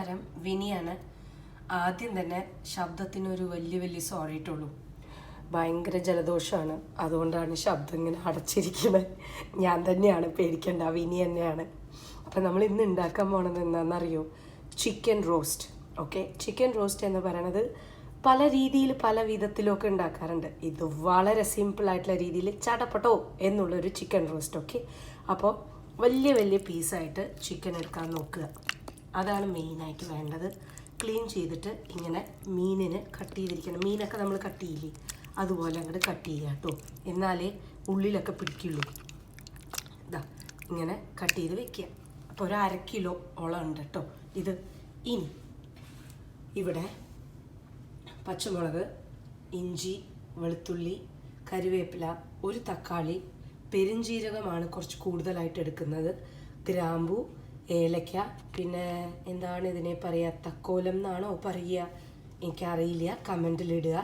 നമസ്കാരം. വിനിയാണ്. ആദ്യം തന്നെ ശബ്ദത്തിനൊരു വലിയ വലിയ സോറി ഇട്ടുള്ളൂ. ഭയങ്കര ജലദോഷമാണ് അതുകൊണ്ടാണ് ശബ്ദം ഇങ്ങനെ അടച്ചിരിക്കുന്നത്. ഞാൻ തന്നെയാണ് പേടിക്കേണ്ട. വിനി തന്നെയാണ്. അപ്പം നമ്മൾ ഇന്ന് ഉണ്ടാക്കാൻ പോണത് എന്താണെന്നറിയോ? Chicken roast okay chicken roast എന്ന് പറയണത് പല രീതിയിൽ പല വിധത്തിലൊക്കെ ഉണ്ടാക്കാറുണ്ട്. ഇത് വളരെ സിമ്പിൾ ആയിട്ടുള്ള രീതിയിൽ ചടപ്പട്ടോ എന്നുള്ളൊരു ചിക്കൻ റോസ്റ്റ് ഓക്കെ അപ്പോൾ വലിയ വലിയ പീസായിട്ട് ചിക്കൻ എടുക്കാൻ നോക്കുക. അതാണ് മെയിനായിട്ട് വേണ്ടത്. ക്ലീൻ ചെയ്തിട്ട് ഇങ്ങനെ മീനിന് കട്ട് ചെയ്തിരിക്കണം. മീനൊക്കെ നമ്മൾ കട്ട് ചെയ്യില്ലേ? അതുപോലെ അങ്ങോട്ട് കട്ട് ചെയ്യുക കേട്ടോ. എന്നാലേ ഉള്ളിലൊക്കെ പിടിക്കുള്ളൂ. ഇതാ ഇങ്ങനെ കട്ട് ചെയ്ത് വെക്കുക. അപ്പോൾ ഒരു അര കിലോ ഓളം ഉണ്ട് കേട്ടോ. ഇത് ഇനി ഇവിടെ പച്ചമുളക് ഇഞ്ചി വെളുത്തുള്ളി കറിവേപ്പില ഒരു തക്കാളി പെരിഞ്ജീരകമാണ് കുറച്ച് കൂടുതലായിട്ട് എടുക്കുന്നത്. ഗ്രാമ്പു ഏലക്ക പിന്നെ എന്താണ് ഇതിനെ പറയുക തക്കോലം എന്നാണോ പറയുക. എനിക്കറിയില്ല. കമന്റിലിടുക.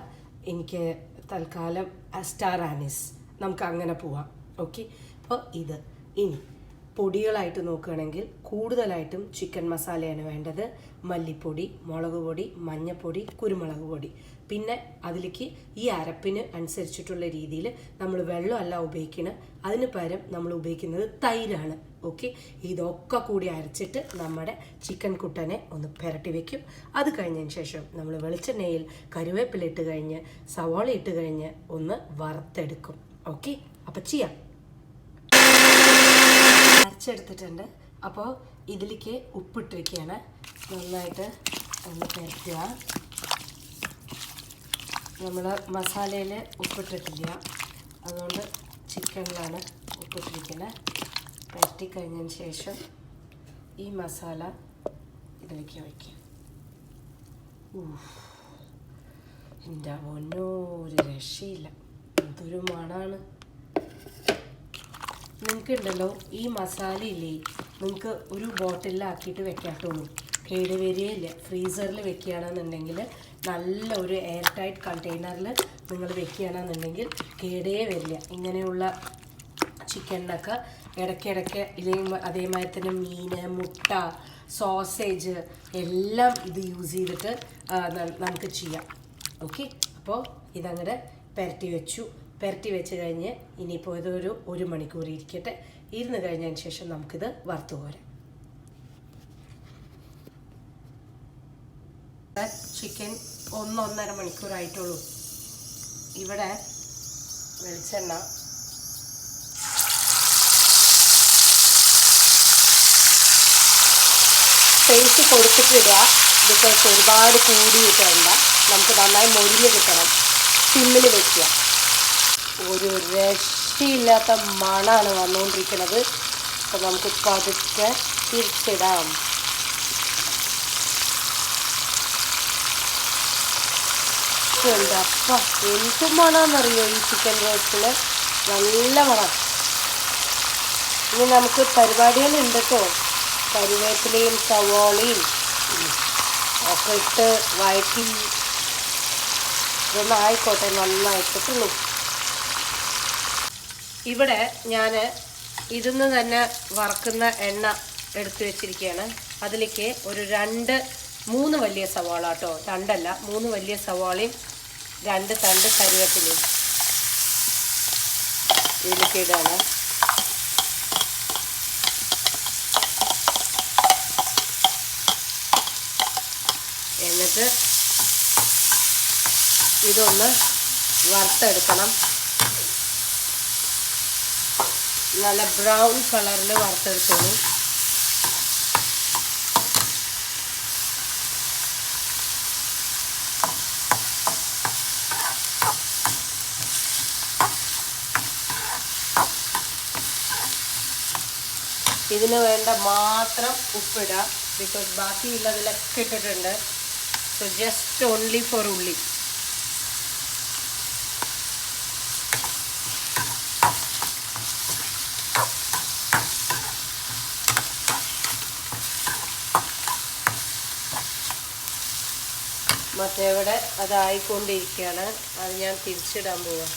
എനിക്ക് തൽക്കാലം സ്റ്റാർ ആനിസ് നമുക്ക് അങ്ങനെ പോവാം. ഓക്കെ? അപ്പോൾ ഇത്. ഇനി പൊടികളായിട്ട് നോക്കുകയാണെങ്കിൽ കൂടുതലായിട്ടും ചിക്കൻ മസാലയാണ് വേണ്ടത്. മല്ലിപ്പൊടി മുളക് പൊടി മഞ്ഞൾപ്പൊടി കുരുമുളക് പൊടി. പിന്നെ അതിലേക്ക് ഈ അരപ്പിന് അനുസരിച്ചിട്ടുള്ള രീതിയിൽ നമ്മൾ വെള്ളമല്ല ഉപയോഗിക്കുന്നത് അതിന് പകരം നമ്മൾ ഉപയോഗിക്കുന്നത് തൈരാണ്. ഓക്കെ ഇതൊക്കെ കൂടി അരച്ചിട്ട് നമ്മുടെ ചിക്കൻ കുട്ടനെ ഒന്ന് പുരട്ടി വെക്കും. അത് കഴിഞ്ഞതിന് ശേഷം നമ്മൾ വെളിച്ചെണ്ണയിൽ കരുവേപ്പില ഇട്ട് കഴിഞ്ഞ് സവാള ഇട്ട് കഴിഞ്ഞ് ഒന്ന് വറുത്തെടുക്കും. ഓക്കെ അപ്പം ചെയ്യാം. അരച്ചെടുത്തിട്ടുണ്ട്. അപ്പോൾ ഇതിലേക്ക് ഉപ്പിട്ടിരിക്കുകയാണ്. നന്നായിട്ട് ഒന്ന് പുരട്ടുക. നമ്മൾ മസാലയിൽ ഉപ്പിട്ടിട്ടില്ല. അതുകൊണ്ട് ചിക്കനിലാണ് ഉപ്പിട്ടിരിക്കുന്നത്. പുരട്ടി കഴിഞ്ഞതിന് ശേഷം ഈ മസാല ഇതിലേക്ക് വയ്ക്കുക എന്റെ പൊന്നോ ഒരു രക്ഷയില്ല. എന്തൊരു മണാണ്. നിങ്ങൾക്ക് ഉണ്ടല്ലോ ഈ മസാല ഇല്ലേ നിങ്ങൾക്ക് ഒരു ബോട്ടിലാക്കിയിട്ട് വെക്കാട്ടുള്ളൂ കേട് വരികയില്ല ഫ്രീസറിൽ വെക്കുകയാണെന്നുണ്ടെങ്കിൽ നല്ല ഒരു എയർ ടൈറ്റ് കണ്ടെയ്നറിൽ നിങ്ങൾ വെക്കുകയാണെന്നുണ്ടെങ്കിൽ കേടേ വരില്ല. ഇങ്ങനെയുള്ള ചിക്കനിനൊക്കെ ഇടയ്ക്കിടയ്ക്ക് ഇല്ലെങ്കിൽ അതേമാതിരി തന്നെ മീൻ മുട്ട സോസേജ് എല്ലാം ഇത് യൂസ് ചെയ്തിട്ട് നമുക്ക് ചെയ്യാം. ഓക്കെ? അപ്പോൾ ഇതങ്ങോട്ട് പുരട്ടി വെച്ചു. പുരട്ടി വെച്ച് കഴിഞ്ഞ് ഇനിയിപ്പോൾ ഇതൊരു ഒരു മണിക്കൂർ ഇരിക്കട്ടെ. ഇരുന്ന് കഴിഞ്ഞതിന് ശേഷം നമുക്കിത് വറുത്ത് പോരാം ചിക്കൻ ഒന്നൊന്നര മണിക്കൂറായിട്ടുള്ളൂ. ഇവിടെ വെളിച്ചെണ്ണ സ്പേസ് കൊടുത്തിട്ടിടുക ബിക്കോസ് ഒരുപാട് കൂടിയിട്ടല്ല നമുക്ക് നന്നായി മൊരിഞ്ഞ് കിട്ടണം. സിമ്മിൽ വെക്കുക. ഒരു രക്ഷയില്ലാത്ത മണാണ് വന്നുകൊണ്ടിരിക്കുന്നത് അപ്പോൾ നമുക്ക് പതുക്കെ തിരിച്ചിടാം. എന്റെ അപ്പ എന്ത് മണമെന്നറിയോ ഈ ചിക്കൻ റോസ്റ്റിന് നല്ല മണം. ഇനി നമുക്ക് പരിപാടികളുണ്ട് കേട്ടോ. കറിവേപ്പിലയും സവോളയും ഒക്കെ ഇട്ട് വഴറ്റി ഇതൊന്നായിക്കോട്ടെ നന്നായിട്ട് തിന്നും ഇവിടെ ഞാൻ ഇതിന്ന് തന്നെ വറക്കുന്ന എണ്ണ എടുത്തു വെച്ചിരിക്കുകയാണ് അതിലേക്ക് ഒരു രണ്ട് മൂന്ന് വലിയ സവാള കേട്ടോ. തണ്ടല്ല മൂന്ന് വലിയ സവാളയും രണ്ട് തണ്ട് കരുവേപ്പിലയും ഇതിലേക്ക് ഇടാണ്. എന്നിട്ട് ഇതൊന്ന് വറുത്തെടുക്കണം. നല്ല ബ്രൗൺ കളറിൽ വറുത്തെടുക്കണം ഇതിന് വേണ്ട മാത്രം ഉപ്പിടുക ബിക്കോസ് ബാക്കിയുള്ളതിലൊക്കെ ഇട്ടിട്ടുണ്ട്. So just only four only മറ്റേവിടെ അതായിക്കൊണ്ടിരിക്കുകയാണ്. അത് ഞാൻ തിരിച്ചിടാൻ പോവാം.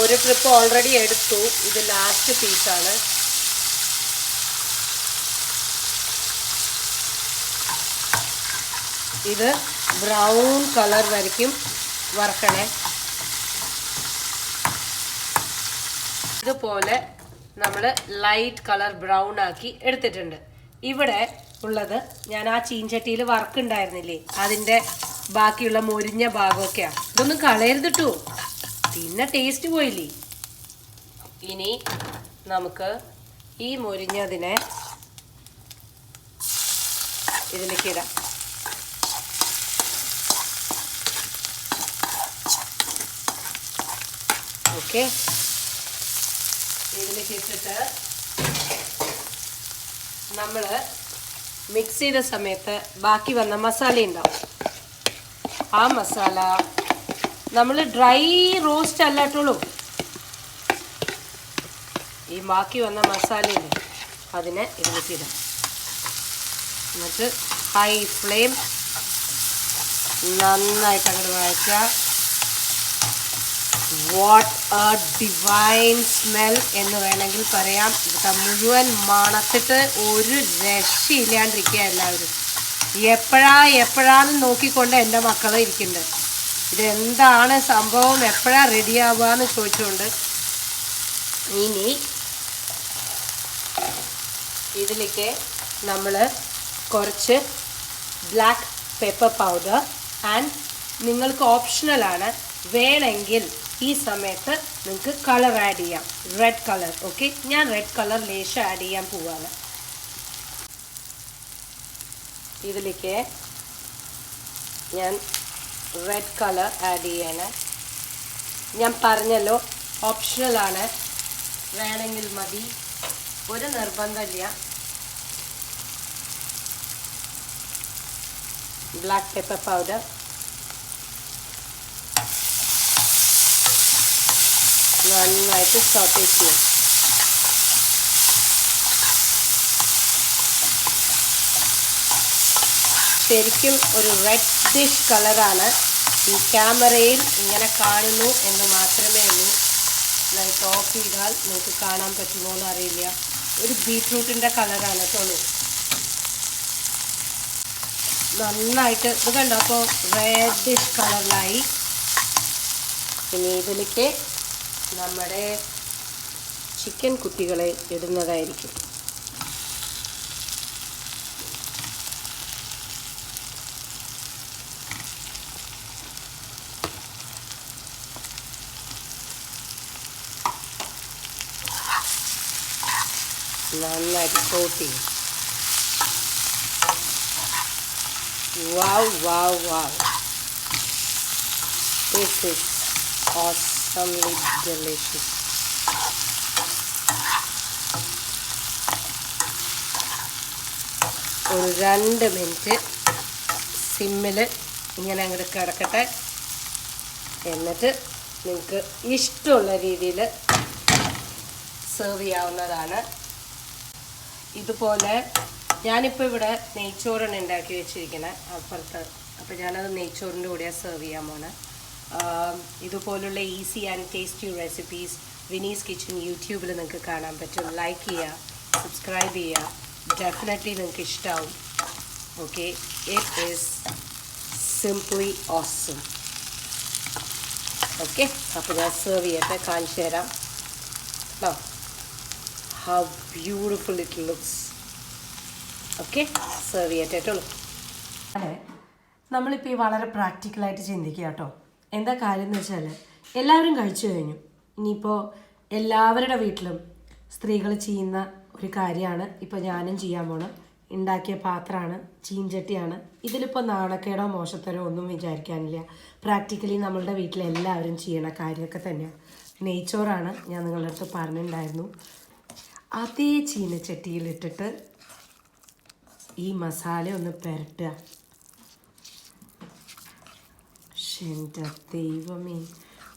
ഒരു ട്രിപ്പ് ഓൾറെഡി എടുത്തു. ഇത് ലാസ്റ്റ് പീസാണ് ഇത് ബ്രൗൺ കളർ വരയ്ക്കും. വറക്കണേ. ഇതുപോലെ നമ്മൾ ലൈറ്റ് കളർ ബ്രൗൺ ആക്കി എടുത്തിട്ടുണ്ട്. ഇവിടെ ഉള്ളത് ഞാൻ ആ ചീൻചട്ടിയിൽ വറക്കുണ്ടായിരുന്നില്ലേ അതിന്റെ ബാക്കിയുള്ള മൊരിഞ്ഞ ഭാഗമൊക്കെയാണ് ഇതൊന്നും കളയരുതിട്ടോ പിന്നെ ടേസ്റ്റ് പോയില്ലേ? ഇനി നമുക്ക് ഈ മൊരിഞ്ഞതിനെ ഇതിലേക്ക് ഇടാം. ഓക്കെ. ഇതിലേക്ക് ഇട്ടിട്ട് നമ്മൾ മിക്സ് ചെയ്ത സമയത്ത് ബാക്കി വന്ന മസാല ഉണ്ടാവും. ആ മസാല നമ്മൾ ഡ്രൈ റോസ്റ്റ് അല്ലാട്ടുള്ളൂ ഈ ബാക്കി വന്ന മസാലയില്ലേ അതിനെ ഇതിലേക്ക് ഇടാം. എന്നിട്ട് ഹൈ ഫ്ലെയിം നന്നായിട്ട് അങ്ങോട്ട് വഴറ്റുക. വാട്ട് എ ഡിവൈൻ സ്മെൽ എന്ന് വേണമെങ്കിൽ പറയാം. മുഴുവൻ മണത്തിട്ട് ഒരു രക്ഷയില്ലാണ്ടിരിക്കുക എല്ലാവരും. എപ്പോഴാ എപ്പോഴാന്ന് നോക്കിക്കൊണ്ട് എന്റെ മക്കൾ ഇരിക്കുന്നുണ്ട് ഇതെന്താണ് സംഭവം? എപ്പോഴാ റെഡി ആവുകയെന്ന് ചോദിച്ചുകൊണ്ട് ഇനി ഇതിലേക്ക് നമ്മൾ കുറച്ച് ബ്ലാക്ക് പെപ്പർ പൗഡർ ആൻഡ് നിങ്ങൾക്ക് ഓപ്ഷണലാണ് വേണമെങ്കിൽ ഈ സമയത്ത് നിങ്ങൾക്ക് കളർ ആഡ് ചെയ്യാം. റെഡ് കളർ ഓക്കെ ഞാൻ റെഡ് കളർ ലേശം ആഡ് ചെയ്യാൻ പോവാണ്. ഇതിലേക്ക് ഞാൻ റെഡ് കളർ ആഡ് ചെയ്യാണ്. ഞാൻ പറഞ്ഞല്ലോ ഓപ്ഷണലാണ് വേണമെങ്കിൽ മതി. ഒരു നിർബന്ധമില്ല ബ്ലാക്ക് പെപ്പർ പൗഡർ നന്നായിട്ട് സോട്ടേ ചെയ്യും ശരിക്കും ഒരു റെഡ് ഡിഷ് കളറാണ് ഈ ക്യാമറയിൽ ഇങ്ങനെ കാണുന്നു എന്ന് മാത്രമേ ഉള്ളൂ. ലൈറ്റ് ഓഫ് ചെയ്താൽ നിങ്ങൾക്ക് കാണാൻ പറ്റുമോ എന്ന് അറിയില്ല. ഒരു ബീറ്റ്റൂട്ടിന്റെ കളറാണ് തോന്നു നന്നായിട്ട് ഇത് കണ്ടോ? അപ്പോൾ റെഡിഷ് കളറിലായി ഇനി ഇതിലേക്ക് നമ്മുടെ ചിക്കൻ കുട്ടികളെ ഇടുന്നതായിരിക്കും. നന്നായിട്ട് കോട്ട് ചെയ്യും. വാവ് വാവ് wow. This is awesomely delicious. ഒരു രണ്ട് മിനിറ്റ് സിമ്മിൽ ഇങ്ങനെ അങ്ങോട്ട് കിടക്കട്ടെ. എന്നിട്ട് നിങ്ങൾക്ക് ഇഷ്ടമുള്ള രീതിയിൽ സെർവ് ചെയ്യാവുന്നതാണ്. ഇതുപോലെ ഞാനിപ്പോൾ ഇവിടെ നെയ്ച്ചോറാണ് ഉണ്ടാക്കി വെച്ചിരിക്കുന്നത് അപ്പുറത്ത്. അപ്പോൾ ഞാനത് നെയ്ച്ചോറിന്റെ കൂടെയാണ് സെർവ് ചെയ്യാൻ പോണേ. ഇതുപോലുള്ള easy and tasty recipes Vinee's kitchen യൂട്യൂബിൽ നിങ്ങൾക്ക് കാണാൻ പറ്റും. ലൈക്ക് ചെയ്യുക സബ്സ്ക്രൈബ് ചെയ്യുക. ഡെഫിനറ്റ്ലി നിങ്ങൾക്ക് ഇഷ്ടമാവും okay it is simply awesome okay അപ്പോൾ ഞാൻ സെർവ് ചെയ്യട്ടെ കാണിച്ചു തരാം. കേട്ടോ how beautiful it looks okay serve ചെയ്യട്ടെ കേട്ടോ. നമ്മളിപ്പോൾ ഈ വളരെ പ്രാക്ടിക്കലായിട്ട് ചിന്തിക്കുക കേട്ടോ. എന്താ കാര്യം എന്ന് വെച്ചാൽ എല്ലാവരും കഴിച്ചു കഴിഞ്ഞു. ഇനിയിപ്പോൾ എല്ലാവരുടെ വീട്ടിലും സ്ത്രീകൾ ചെയ്യുന്ന ഒരു കാര്യമാണ് ഇപ്പോൾ ഞാനും ചെയ്യാൻ പോണം ഉണ്ടാക്കിയ പാത്രമാണ് ചീഞ്ചട്ടിയാണ് ഇതിലിപ്പോൾ നാണക്കേടോ മോശത്തരോ ഒന്നും വിചാരിക്കാനില്ല. പ്രാക്ടിക്കലി നമ്മളുടെ വീട്ടിൽ എല്ലാവരും ചെയ്യണ കാര്യമൊക്കെ തന്നെയാണ്. നെയ്ച്ചോറാണ് ഞാൻ നിങ്ങളുടെ അടുത്ത് പറഞ്ഞിട്ടുണ്ടായിരുന്നു അതേ ചീനച്ചട്ടിയിലിട്ടിട്ട് ഈ മസാല ഒന്ന് പുരട്ടുക. ശ്ശെ, എന്റെ ദൈവമേ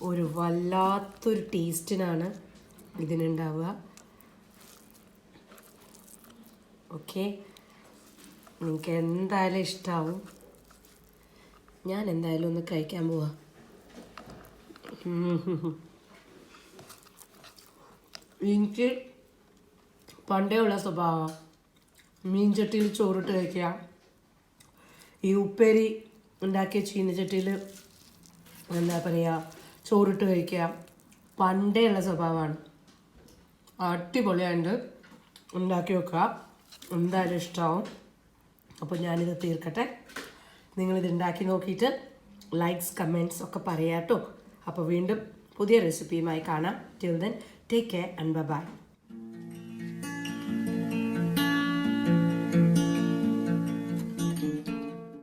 ഒരു വല്ലാത്തൊരു ടേസ്റ്റിനാണ് ഇതിനുണ്ടാവുക. ഓക്കെ? നിങ്ങൾക്ക് എന്തായാലും ഇഷ്ടാവും. ഞാൻ എന്തായാലും ഒന്ന് കഴിക്കാൻ പോവാ. എനിക്ക് പണ്ടേ ഉള്ള സ്വഭാവം. മീൻചട്ടിയിൽ ചോറിട്ട് കഴിക്കുക. ഈ ഉപ്പേരി ഉണ്ടാക്കിയ ചീനച്ചട്ടിയിൽ എന്താ പറയുക ചോറിട്ട് കഴിക്കുക. പണ്ടേ ഉള്ള സ്വഭാവമാണ്. അടിപൊളിയായിട്ട് ഉണ്ടാക്കി വെക്കുക. എന്തായാലും ഇഷ്ടമാവും അപ്പോൾ ഞാനിത് തീർക്കട്ടെ. നിങ്ങളിത് ഉണ്ടാക്കി നോക്കിയിട്ട് ലൈക്സ് കമന്റ്സ് ഒക്കെ പറയാട്ടോ. അപ്പോൾ വീണ്ടും പുതിയ റെസിപ്പിയുമായി കാണാം. Till then take care and bye